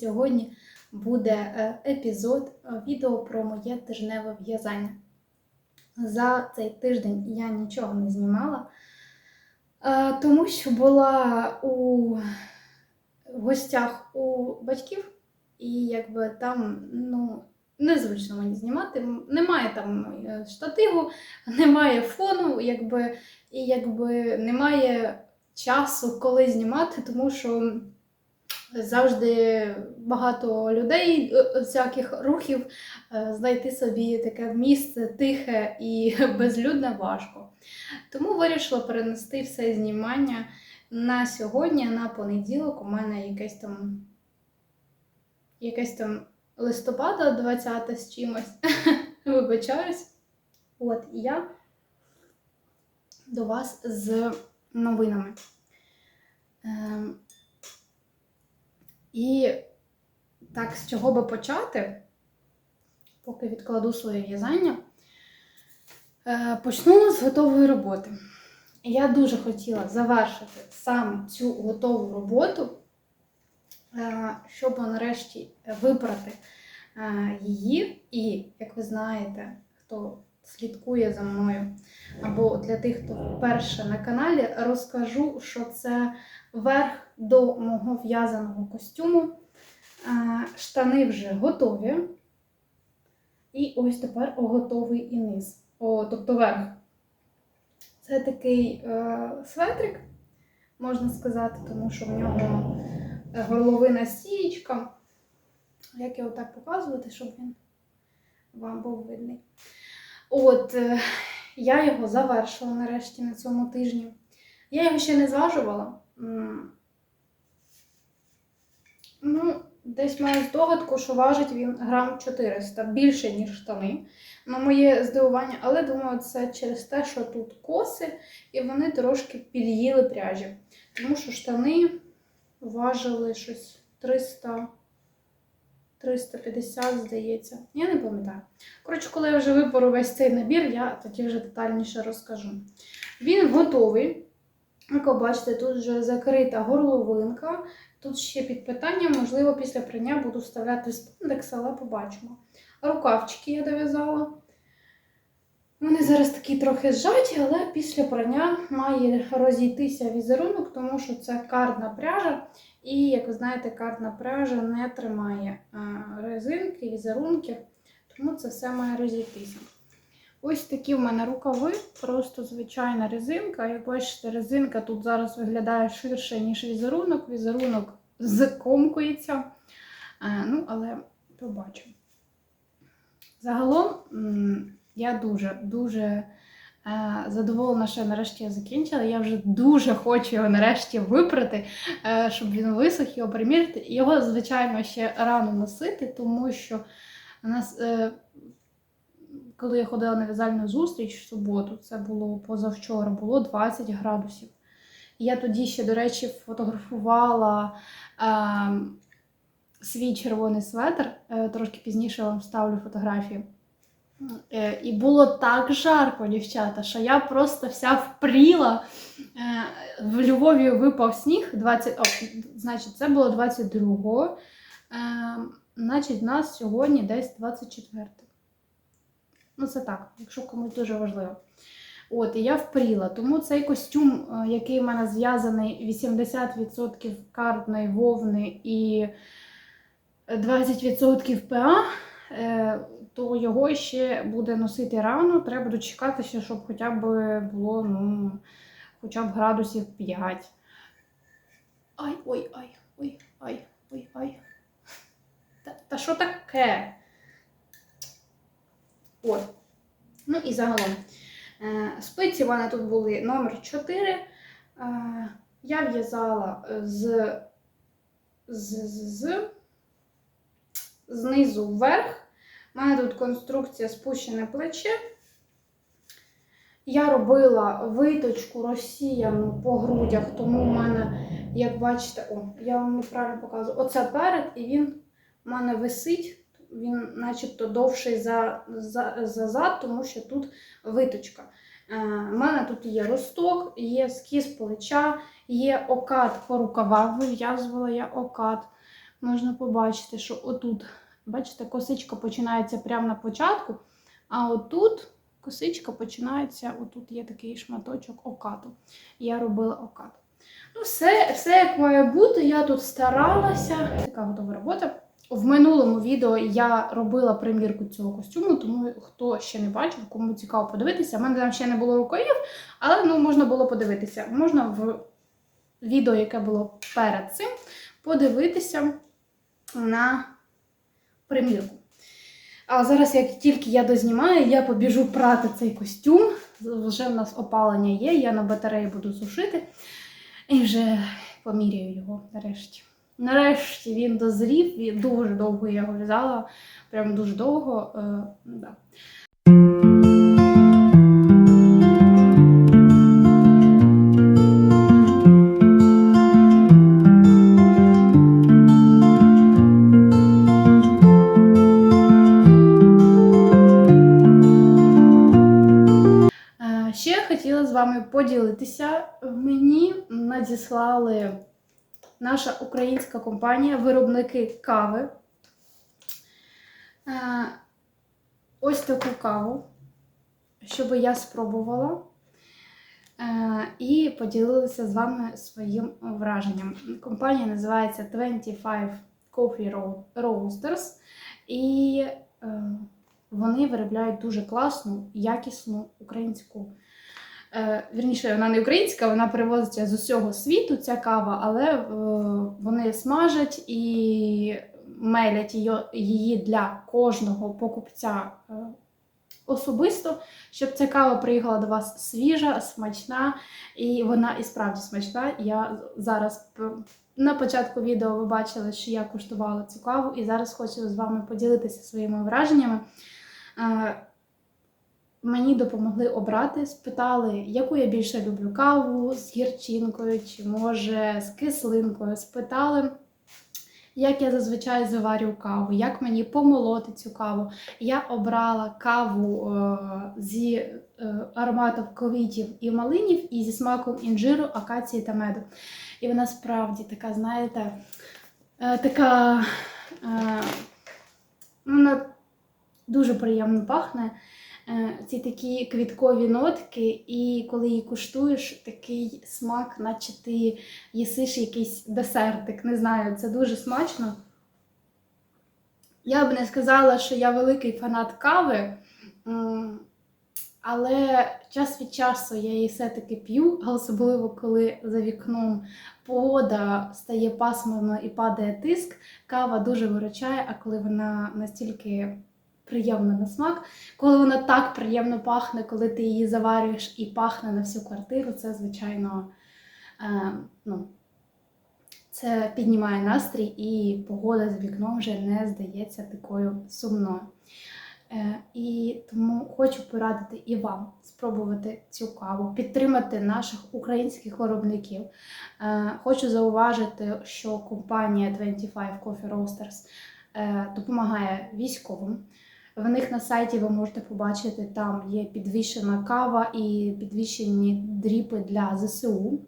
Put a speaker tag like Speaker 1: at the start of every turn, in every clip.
Speaker 1: сьогодні буде е, епізод е, відео про моє тижневе в'язання. За цей тиждень я нічого не знімала, е, тому що була у гостях у батьків, і якби там ну, незручно мені знімати. Немає там штативу, немає фону, якби, і якби немає часу, коли знімати, тому що завжди багато людей, е, всяких рухів, е, знайти собі таке місце тихе і безлюдне важко. Тому вирішила перенести все знімання на сьогодні, на понеділок. У мене якесь там якесь там листопада 20 з чимось. Вибачаюсь. От і я до вас з новинами. І так, з чого би почати, поки відкладу своє в'язання, е, почну з готової роботи. Я дуже хотіла завершити саме цю готову роботу, е, щоб нарешті вибрати е, її. І, як ви знаєте, хто слідкує за мною, або для тих, хто вперше на каналі, розкажу, що це верх до мого в'язаного костюму. Е, Штани вже готові. І ось тепер готовий і низ. О, тобто верх. Це такий е, светрик, можна сказати, тому що в нього горловина сієчка. Як його так показувати, щоб він вам був видний. От, е, я його завершила нарешті на цьому тижні. Я його ще не зважувала. Ну, десь маю здогадку, що важить він грам 400, більше, ніж штани. На моє здивування, але думаю, це через те, що тут коси, і вони трошки під'їли пряжі. Тому що штани важили щось 300. 350, здається. Я не пам'ятаю. Коротше, коли я вже виберу весь цей набір, я тоді вже детальніше розкажу. Він готовий. Як ви бачите, тут вже закрита горловинка. Тут ще під питанням, можливо, після прання буду вставляти спандекс, але побачимо. Рукавчики я дов'язала. Вони зараз такі трохи зжаті, але після прання має розійтися візерунок, тому що це кардна пряжа. І, як ви знаєте, картна пряжа не тримає резинки, візерунки, тому це все має розійтися. Ось такі в мене рукави, просто звичайна резинка. Як бачите, резинка тут зараз виглядає ширше, ніж візерунок. Візерунок закомкується. Ну, але побачимо. Загалом, я дуже-дуже задоволена, що нарешті я закінчила. Я вже дуже хочу його нарешті випрати, е, щоб він висох, його примірити. Його, звичайно, ще рано носити, тому що у нас, е, коли я ходила на в'язальну зустріч в суботу, це було позавчора, було 20 градусів. Я тоді ще, до речі, фотографувала е, свій червоний светр. Е, трошки пізніше вам ставлю фотографію. Е, І було так жарко, дівчата, що я просто вся впріла. Е, В Львові випав сніг 20, о, значить, це було 22-го. Е, Значить, в нас сьогодні десь 24. Ну, це так, якщо комусь дуже важливо. От, і я впріла. Тому цей костюм, е, який в мене зв'язаний 80% картної вовни і 20% ПА, е, то його ще буде носити рано. Треба дочекатися, щоб хоча б було ну, хоча б градусів 5. Ай, ой, ай, ой, ай, ой, ай. Та, та що таке? От. Ну і загалом. Е, Спиці в мене тут були номер 4. Е, Я в'язала з, з, з, з знизу вверх. У мене тут конструкція спущене плече. Я робила виточку розсіяну по грудях, тому в мене, як бачите, о, я вам неправильно показую. Оце перед, і він у мене висить, він начебто довший за, за, за зад, тому що тут виточка. Е, У мене тут є росток, є скіз плеча, Є окат по рукавах, вив'язувала я окат. Можна побачити, що отут, бачите, косичка починається прямо на початку, а отут косичка починається, отут є такий шматочок окату. Я робила окат. Ну, все, все як має бути. Я тут старалася. Така готова робота. В минулому відео я робила примірку цього костюму, тому хто ще не бачив, кому цікаво подивитися. У мене там ще не було рукавів, але ну, можна було подивитися. Можна в відео, яке було перед цим, подивитися на примірку. А зараз, як тільки я дознімаю, я побіжу прати цей костюм. Вже в нас опалення є, я на батареї буду сушити. І вже поміряю його нарешті. Нарешті він дозрів, і дуже довго я його в'язала, прям дуже довго. Е, да. Е, Ще хотіла з вами поділитися. Мені надіслали наша українська компанія, виробники кави. Е, Ось таку каву, щоб я спробувала е, і поділилася з вами своїм враженням. Компанія називається 25 Coffee Ro- Roasters. І е, вони виробляють дуже класну, якісну українську. Е, вірніше, вона не українська, вона привозиться з усього світу, ця кава, але е, вони смажать і мелять її, для кожного покупця е, особисто, щоб ця кава приїхала до вас свіжа, смачна, і вона і справді смачна. Я зараз на початку відео ви бачили, що я куштувала цю каву, і зараз хочу з вами поділитися своїми враженнями. Мені допомогли обрати, спитали, яку я більше люблю каву з гірчинкою чи може з кислинкою. Спитали, як я зазвичай заварю каву, як мені помолоти цю каву. Я обрала каву е, зі е, ароматом квітів і малинів і зі смаком інжиру, акації та меду. І вона справді така, знаєте, е, така е, вона дуже приємно пахне. Е, Ці такі квіткові нотки, і коли її куштуєш, такий смак, наче ти їсиш якийсь десертик. Не знаю, це дуже смачно. Я б не сказала, що я великий фанат кави, але час від часу я її все-таки п'ю, особливо коли за вікном погода стає пасмурно і падає тиск. Кава дуже виручає, а коли вона настільки приємна на смак, коли вона так приємно пахне, коли ти її заварюєш і пахне на всю квартиру, це звичайно. Е, ну, це піднімає настрій, і погода за вікном вже не здається такою сумною. Е, і тому хочу порадити і вам спробувати цю каву, підтримати наших українських виробників. Е, хочу зауважити, що компанія 25 Coffee Roasters е, допомагає військовим. В них на сайті ви можете побачити, там є підвішена кава і підвішені дріпи для ЗСУ.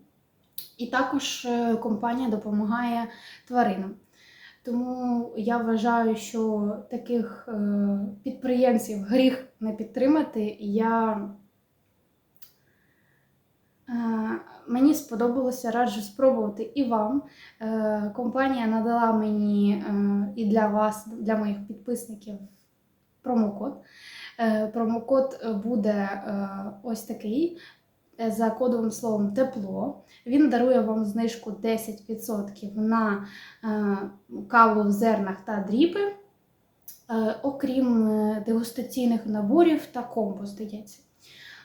Speaker 1: І також е, компанія допомагає тваринам. Тому я вважаю, що таких е, підприємців гріх не підтримати. Я, е, мені сподобалося, раджу спробувати і вам. Компанія надала мені і для вас, для моїх підписників, промокод. Е, промокод буде е, ось такий. е, За кодовим словом тепло. Він дарує вам знижку 10% на е, каву в зернах та дріпи, е, окрім е, дегустаційних наборів та комбо, здається.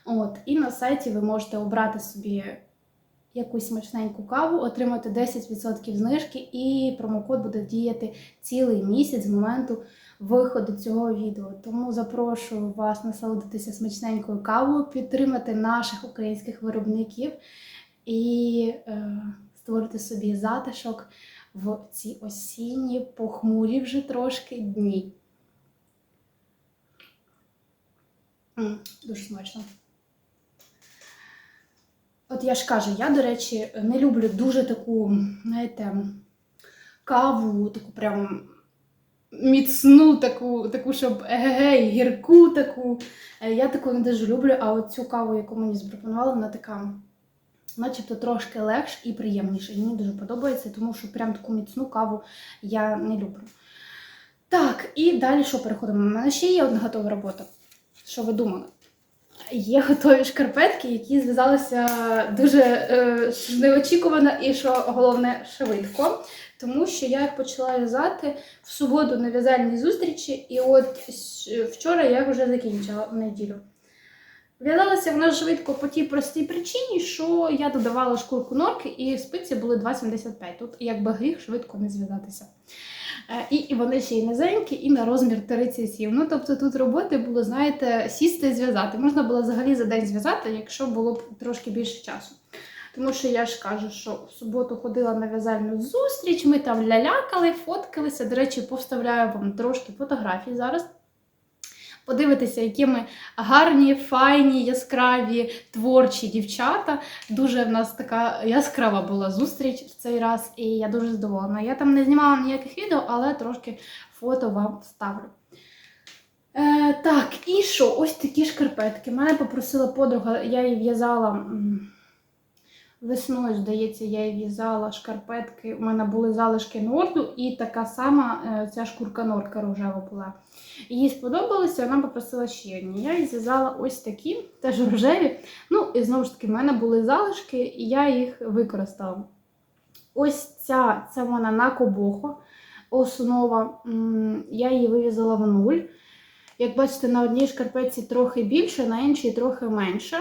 Speaker 1: От, і на сайті ви можете обрати собі якусь смачненьку каву, отримати 10% знижки, і промокод буде діяти цілий місяць з моменту виходу цього відео. Тому запрошую вас насолодитися смачненькою кавою, підтримати наших українських виробників і е, створити собі затишок в ці осінні, похмурі вже трошки дні. Дуже смачно. От я ж кажу, я, до речі, не люблю дуже таку, знаєте, каву, таку прям міцну, таку, таку щоб егегей, гірку таку. Е, Я таку не дуже люблю, а от цю каву, яку мені запропонували, вона така, начебто трошки легш і приємніша. І мені дуже подобається, тому що прям таку міцну каву я не люблю. Так, і далі що переходимо? У мене ще є одна готова робота. Що ви думали? Є готові шкарпетки, які зв'язалися дуже е, неочікувано і що головне швидко. Тому що я їх почала в'язати в суботу на в'язальній зустрічі, і от вчора я їх вже закінчила в неділю. В'язалася вона швидко по тій простій причині, що я додавала шкурку норки, і спиці були 2,75. Тут якби гріх швидко не зв'язатися. Е, І, вони ще й низенькі, і на розмір 37. Ну, тобто тут роботи було, знаєте, сісти і зв'язати. Можна було взагалі за день зв'язати, якщо було б трошки більше часу. Тому що я ж кажу, що в суботу ходила на в'язальну зустріч, ми там лялякали, фоткалися. До речі, повставляю вам трошки фотографій зараз. Подивитися, які ми гарні, файні, яскраві, творчі дівчата. Дуже в нас така яскрава була зустріч в цей раз, і я дуже задоволена. Я там не знімала ніяких відео, але трошки фото вам вставлю. Е, так, і що? Ось такі шкарпетки. Мене попросила подруга, я її в'язала весною, здається, я в'язала шкарпетки. У мене були залишки норду, і така сама е, ця шкурка норка рожева була. Їй сподобалося, вона попросила ще одні. Я їй зв'язала ось такі, теж рожеві. Ну, і знову ж таки, в мене були залишки, і я їх використала. Ось ця, це вона на кобохо, основа. Я її вив'язала в нуль. Як бачите, на одній шкарпетці трохи більше, на іншій трохи менше.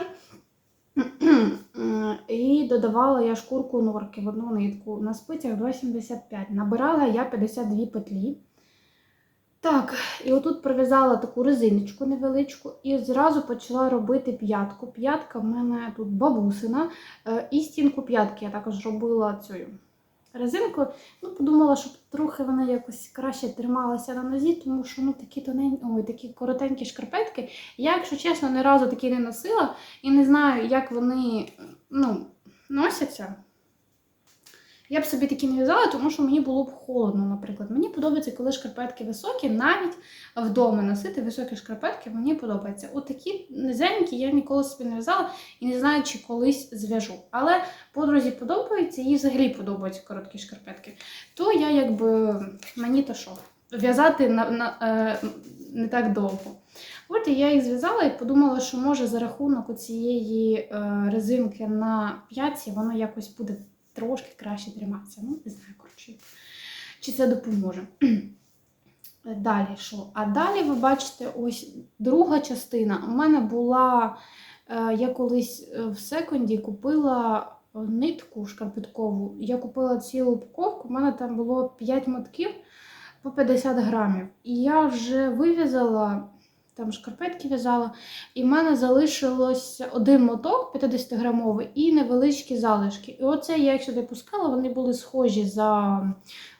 Speaker 1: І додавала я шкурку норки в одну нитку на спицях 2,75. Набирала я 52 петлі. Так, і отут прив'язала таку резиночку невеличку і зразу почала робити п'ятку. П'ятка в мене тут бабусина. Е, І стінку п'ятки я також робила цю резинку. Ну, подумала, щоб трохи вона якось краще трималася на нозі, тому що ну, такі тоненькі, ой, такі коротенькі шкарпетки. Я, якщо чесно, ні разу такі не носила і не знаю, як вони ну, носяться. Я б собі такі не в'язала, тому що мені було б холодно, наприклад. Мені подобається, коли шкарпетки високі, навіть вдома носити високі шкарпетки, мені подобається. От низенькі я ніколи собі не в'язала і не знаю, чи колись зв'яжу. Але подрузі подобається, їй взагалі подобаються короткі шкарпетки. То я якби мені то що, в'язати на, на, е, не так довго. От і я їх зв'язала і подумала, що може за рахунок цієї е, резинки на п'ятці воно якось буде трошки краще триматися. Ну, не знаю, коротше, чи це допоможе. Далі що? А далі ви бачите, ось друга частина. У мене була, е, я колись е, в секунді купила нитку шкарпеткову. Я купила цілу упаковку, у мене там було 5 мотків по 50 грамів. І я вже вив'язала, там шкарпетки в'язала, і в мене залишилось один моток 50-грамовий і невеличкі залишки. І оце я їх сюди пускала, вони були схожі за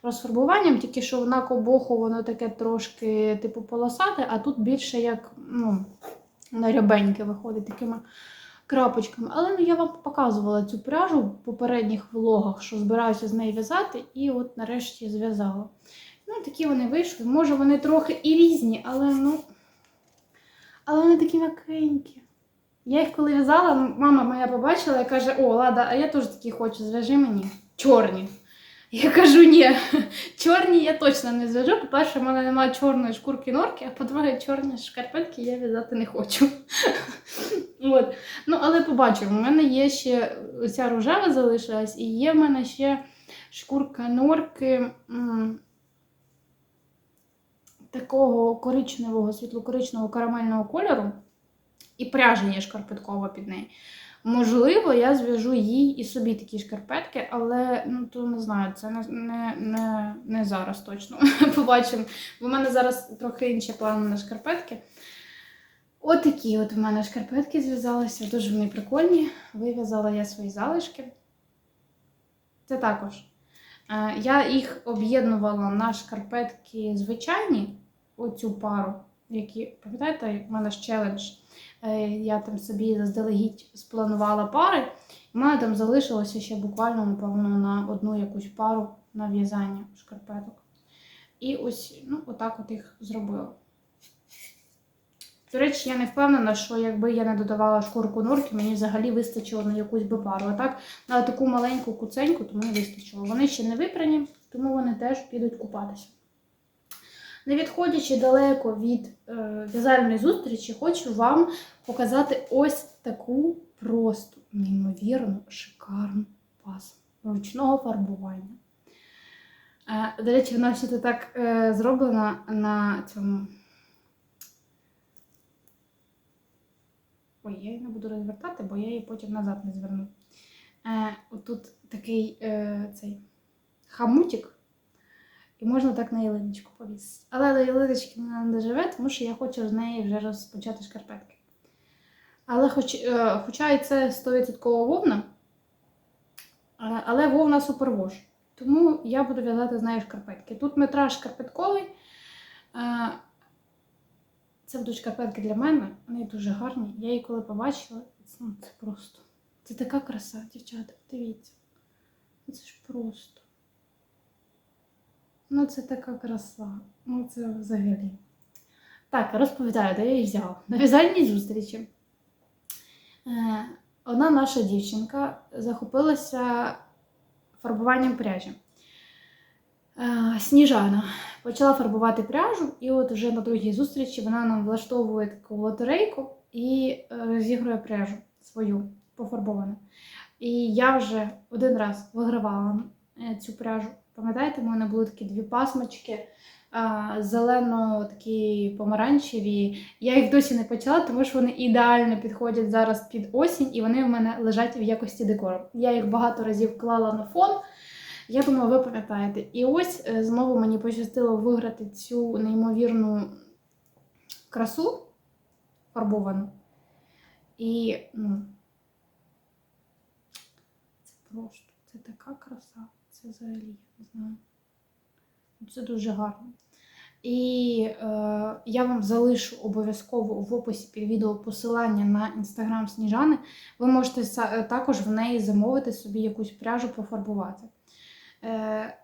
Speaker 1: розфарбуванням, тільки що на кобоху воно таке трошки типу полосате, а тут більше як ну, на рябеньке виходить такими крапочками. Але ну, я вам показувала цю пряжу в попередніх влогах, що збираюся з неї в'язати, і от нарешті зв'язала. Ну, такі вони вийшли. Може, вони трохи і різні, але ну. Але вони такі м'якенькі. Я їх коли в'язала, мама моя побачила і каже: О, Лада, а я теж такі хочу, зв'яжи мені. Чорні. Я кажу, ні, чорні я точно не зв'яжу. По-перше, в мене немає чорної шкурки норки, а по-друге, чорні шкарпетки я в'язати не хочу. От. Ну, але побачимо, у мене є ще ця рожева залишилась, і є в мене ще шкурка норки такого коричневого, світло-коричневого карамельного кольору. І пряжа є шкарпеткова під неї. Можливо, я зв'яжу їй і собі такі шкарпетки, але ну то не знаю, це не, не, не, не зараз точно. Побачимо. Бо в мене зараз трохи інші плани на шкарпетки. От такі от в мене шкарпетки зв'язалися, дуже вони прикольні. Вив'язала я свої залишки. Це також. Е, Я їх об'єднувала на шкарпетки звичайні, оцю пару, які, пам'ятаєте, в мене ж челендж. Е, Я там собі заздалегідь спланувала пари У мене там залишилося ще буквально, напевно, на одну якусь пару на в'язання шкарпеток. І ось, ну, отак от їх зробила. До речі, я не впевнена, що якби я не додавала шкурку норки, мені взагалі вистачило на якусь би пару. А так, на таку маленьку куценьку, то мені вистачило. Вони ще не випрані, тому вони теж підуть купатися. Не відходячи далеко від е, в'язальної зустрічі, хочу вам показати ось таку просто неймовірно шикарну пасу ручного фарбування. Е, до речі, вона ще так е, зроблена на цьому. Ой, я її не буду розвертати, бо я її потім назад не зверну. Е, отут такий е, цей хамутик, і можна так на ялиночку повісити. Але до ялиночки вона не доживе, тому що я хочу з неї вже розпочати шкарпетки. Але хоч, е, хоча і це 100% вовна, але вовна супервож. Тому я буду в'язати з нею шкарпетки. Тут метраж шкарпетковий. Е, це будуть шкарпетки для мене, вони дуже гарні. Я її коли побачила, це, ну, просто. Це така краса, дівчата, дивіться. Ну, Це ж просто. Ну, це така краса. Ну, це взагалі. Так, розповідаю, де я її взяла. На в'язальній зустрічі. Е, одна наша дівчинка захопилася фарбуванням пряжі. Е, Сніжана почала фарбувати пряжу, і от вже на другій зустрічі вона нам влаштовує таку лотерейку і е, розігрує пряжу свою пофарбовану. І я вже один раз вигравала цю пряжу. Пам'ятаєте, в мене були такі дві пасмочки, зелено такі помаранчеві. Я їх досі не почала, тому що вони ідеально підходять зараз під осінь, і вони в мене лежать в якості декору. Я їх багато разів клала на фон. Я думаю, ви пам'ятаєте. І ось е, знову мені пощастило виграти цю неймовірну красу фарбовану. І ну, це просто, це така краса. Це взагалі, не знаю. Це дуже гарно. І е, я вам залишу обов'язково в описі під відео посилання на інстаграм Сніжани. Ви можете е, також в неї замовити собі якусь пряжу пофарбувати. Е,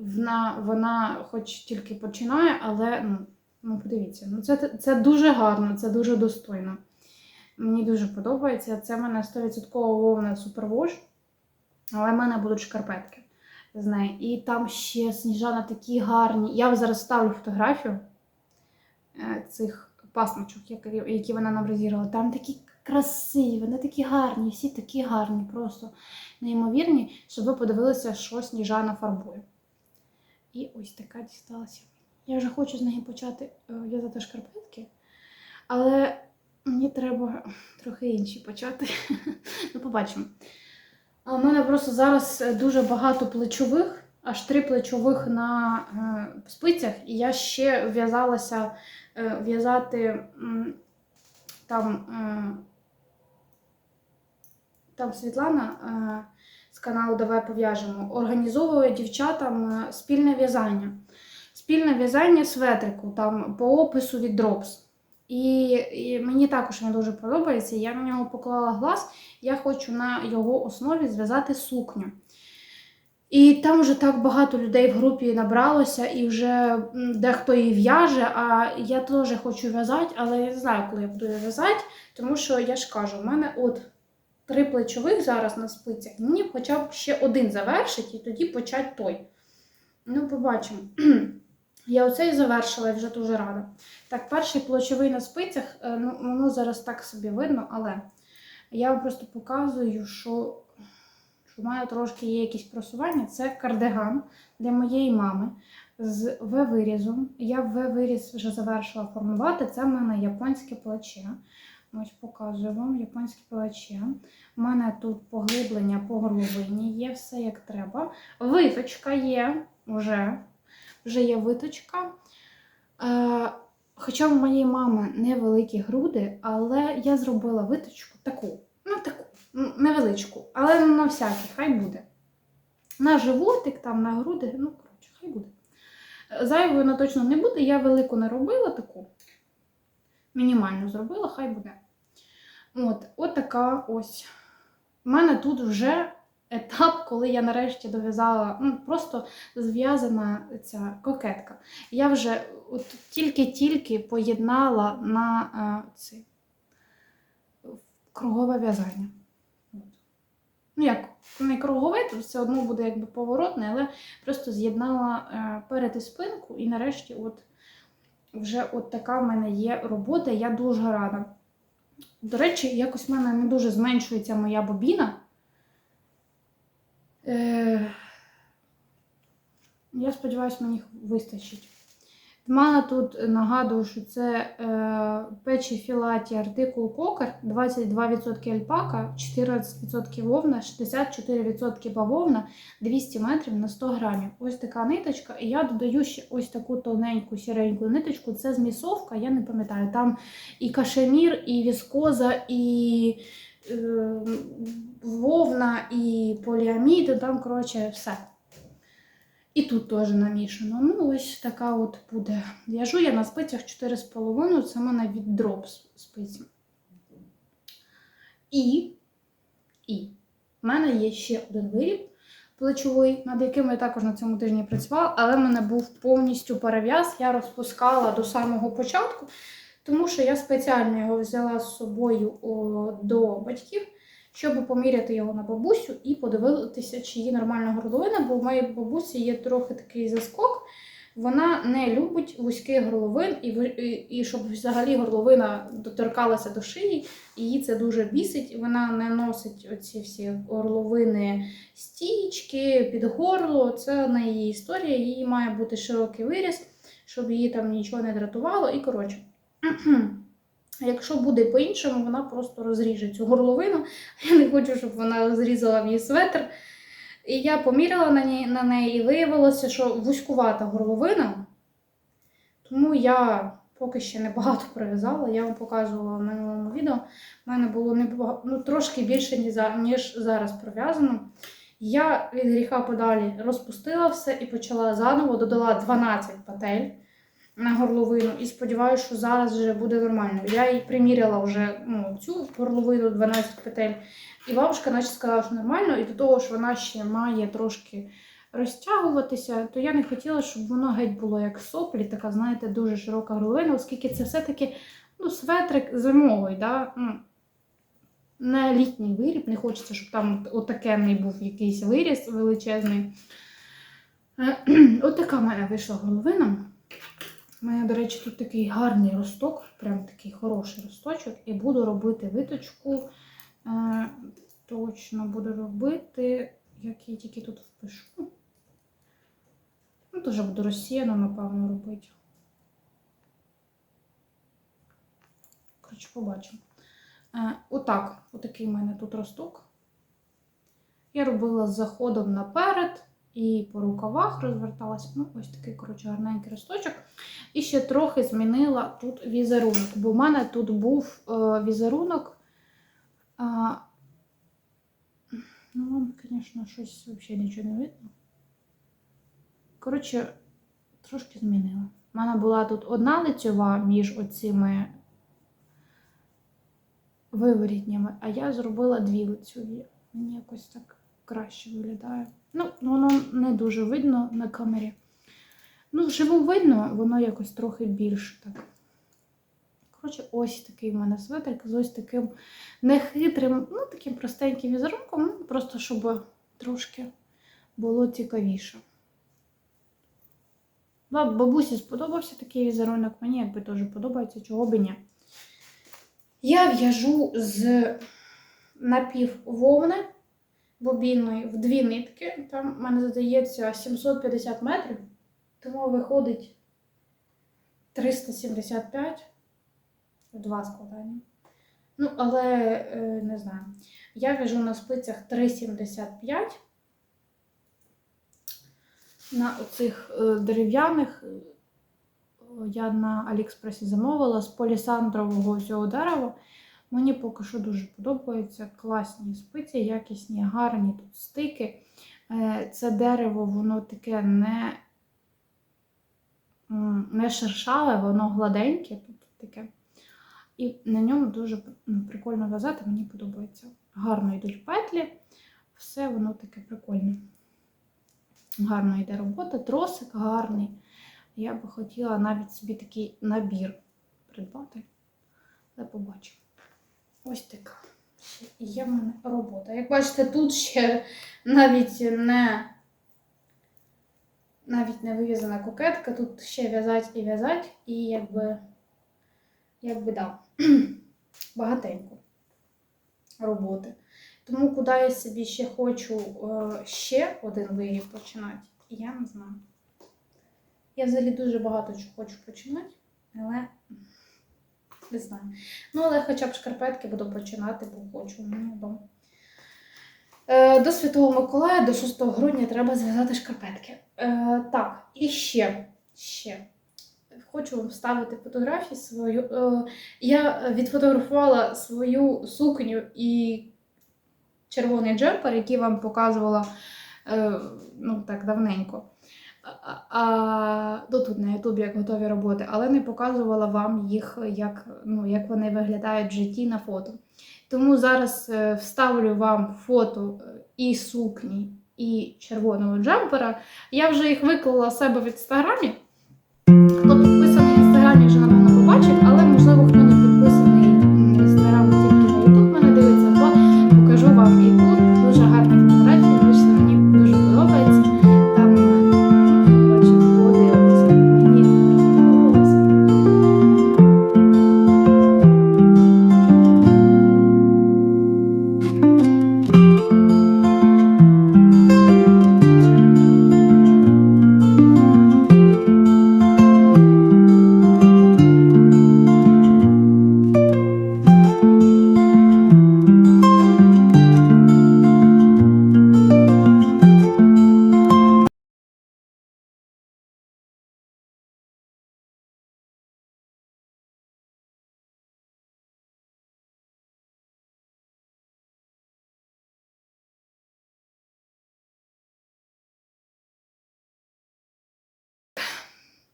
Speaker 1: вона, вона хоч тільки починає, але ну, ну подивіться, ну це, це дуже гарно, це дуже достойно. Мені дуже подобається. Це в мене 100% вовна супервож, але в мене будуть шкарпетки з неї. І там ще сніжана такі гарні. Я зараз ставлю фотографію е, цих пасмочок, які, вона нам розіграла. Там такі красиві, вони такі гарні, всі такі гарні, просто неймовірні, щоб ви подивилися, що сніжана фарбує. І ось така дісталася. Я вже хочу з неї почати е, в'язати шкарпетки, але мені треба трохи інші почати. ну, побачимо. А у мене просто зараз е, дуже багато плечових, аж три плечових на е, спицях, і я ще в'язалася е, в'язати там, е, там Світлана е, з каналу Давай пов'яжемо, організовує дівчатам е, спільне в'язання. Спільне в'язання светрику там по опису від Drops. І, і мені також він дуже подобається. Я на нього поклала глаз. Я хочу на його основі зв'язати сукню. І там вже так багато людей в групі набралося, і вже дехто її в'яже, а я теж хочу в'язати, але я не знаю, коли я буду в'язати, тому що я ж кажу, в мене от три плечових зараз на спицях, мені хоча б ще один завершити і тоді почати той. Ну, побачимо. Я оцей завершила і вже дуже рада. Так, перший плечовий на спицях, е, ну, воно зараз так собі видно, але я вам просто показую, що, що в мене трошки є якісь просування. Це кардиган для моєї мами з В-вирізом. Я В-виріз вже завершила формувати. Це в мене японське плече. Ось показую вам японське плече. У мене тут поглиблення по горловині, є все як треба. Виточка є вже. Вже є виточка. Хоча в моєї мами невеликі груди, але я зробила виточку таку, ну таку, невеличку, але на всякий, хай буде. На животик, там, на груди, ну, коротше, хай буде. Зайвою вона точно не буде, я велику не робила таку. Мінімально зробила, хай буде. От, от така ось в мене тут вже етап, коли я нарешті дов'язала, ну просто зв'язана ця кокетка. Я вже от тільки-тільки поєднала на е, цей кругове в'язання. Ну, як не кругове, то все одно буде якби поворотне, але просто з'єднала е, перед і спинку, і нарешті, от вже от така в мене є робота. Я дуже рада. До речі, якось в мене не дуже зменшується моя бобіна. Е, я сподіваюся, мені вистачить. В мене тут нагадую, що це е, печі філаті артикул кокер, 22% альпака, 14% вовна, 64% бавовна, 200 метрів на 100 грамів. Ось така ниточка. І я додаю ще ось таку тоненьку сіреньку ниточку. Це змісовка, я не пам'ятаю. Там і кашемір, і віскоза, і вовна, і поліамід, там, коротше, все. І тут теж намішано. Ну, ось така от буде. В'яжу я на спицях 4,5, це мене від дроп спиці. І, і в мене є ще один виріб плечовий, над яким я також на цьому тижні працювала, але в мене був повністю перев'яз. Я розпускала до самого початку, тому що я спеціально його взяла з собою до батьків щоб поміряти його на бабусю і подивитися, чи її нормальна горловина, бо в моїй бабусі є трохи такий заскок. Вона не любить вузьких горловин, і, і, і щоб взагалі горловина доторкалася до шиї, її це дуже бісить. Вона не носить оці всі горловини стічки під горло. Це не її історія. Їй має бути широкий виріс, щоб її там нічого не дратувало. І коротше. Якщо буде по-іншому, вона просто розріже цю горловину. Я не хочу, щоб вона зрізала мій светр. І я поміряла на неї, на неї і виявилося, що вузькувата горловина. Тому я поки ще небагато прив'язала. Я вам показувала в минулому відео. У мене було небагато, ну, трошки більше, ніж зараз прив'язано. Я від гріха подалі розпустила все і почала заново, додала 12 петель на горловину і сподіваюся, що зараз вже буде нормально. Я їй приміряла вже ну, цю горловину 12 петель, і бабушка наче сказала, що нормально, і до того ж вона ще має трошки розтягуватися, то я не хотіла, щоб воно геть було як соплі, така, знаєте, дуже широка горловина, оскільки це все-таки ну, светрик зимовий, да? ну, не літній виріб, не хочеться, щоб там отакенний був якийсь виріс величезний. Отака в мене вийшла горловина. У мене, до речі, тут такий гарний росток, прям такий хороший росточок. І буду робити виточку. Е, точно буду робити, як я тільки тут впишу. Ну, теж буду розсіяно, напевно, робити. Коротше, побачимо. Е, отак, отакий в мене тут росток. Я робила з заходом наперед і по рукавах розверталась. Ну, ось такий, коротше, гарненький росточок. І ще трохи змінила тут візерунок, бо в мене тут був е, візерунок. А, ну, вам, звісно, щось взагалі нічого не видно. Коротше, трошки змінила. У мене була тут одна лицьова між оцими виворітнями, а я зробила дві лицьові. Мені якось так краще виглядає. Ну, воно не дуже видно на камері. Ну, вживу видно, воно якось трохи більше так. Коротше, ось такий в мене светрик з ось таким нехитрим, ну, таким простеньким візерунком, ну, просто щоб трошки було цікавіше. Баб- Бабусі сподобався такий візерунок, мені якби теж подобається, чого би ні. Я в'яжу з напіввовни бобінної в дві нитки. Там в мене задається 750 метрів. Тому виходить 375 в два складання. Ну, але е, не знаю. Я в'яжу на спицях 3,75. На оцих е, дерев'яних я на Аліекспресі замовила з полісандрового цього дерева. Мені поки що дуже подобається. Класні спиці, якісні, гарні тут стики. Е, Це дерево, воно таке не не шершаве, воно гладеньке, тут таке. І на ньому дуже ну, прикольно в'язати, мені подобається. Гарно йдуть петлі, все воно таке прикольне. Гарно йде робота, тросик гарний. Я би хотіла навіть собі такий набір придбати. Але побачимо. Ось така. Ще є в мене робота. Як бачите, тут ще навіть не навіть не вив'язана кокетка, тут ще в'язать і в'язать, і якби, якби да, багатенько роботи. Тому куди я собі ще хочу е, ще один виріб починати, я не знаю. Я взагалі дуже багато чого хочу починати, але не знаю. Ну, але хоча б шкарпетки буду починати, бо хочу. Ну, бо... Е, До Святого Миколая, до 6 грудня треба зв'язати шкарпетки. Е, так, і ще, ще. Хочу вам вставити фотографію свою. Е, я відфотографувала свою сукню і червоний джемпер, який вам показувала е, ну, так давненько. А, ну, тут на Ютубі як готові роботи, але не показувала вам їх, як, ну, як вони виглядають в житті на фото. Тому зараз е, вставлю вам фото е, і сукні, і червоного джемпера. Я вже їх виклала себе в інстаграмі.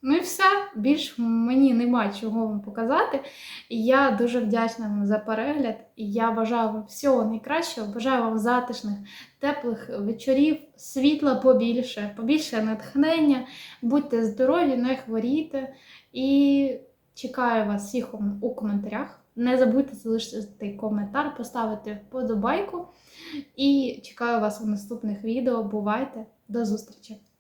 Speaker 1: Ну і все, більш мені нема чого вам показати. Я дуже вдячна вам за перегляд. І я бажаю вам всього найкращого. Бажаю вам затишних, теплих вечорів, світла побільше, побільше натхнення. Будьте здорові, не хворійте. І чекаю вас всіх у коментарях. Не забудьте залишити коментар, поставити вподобайку. І чекаю вас у наступних відео. Бувайте! До зустрічі!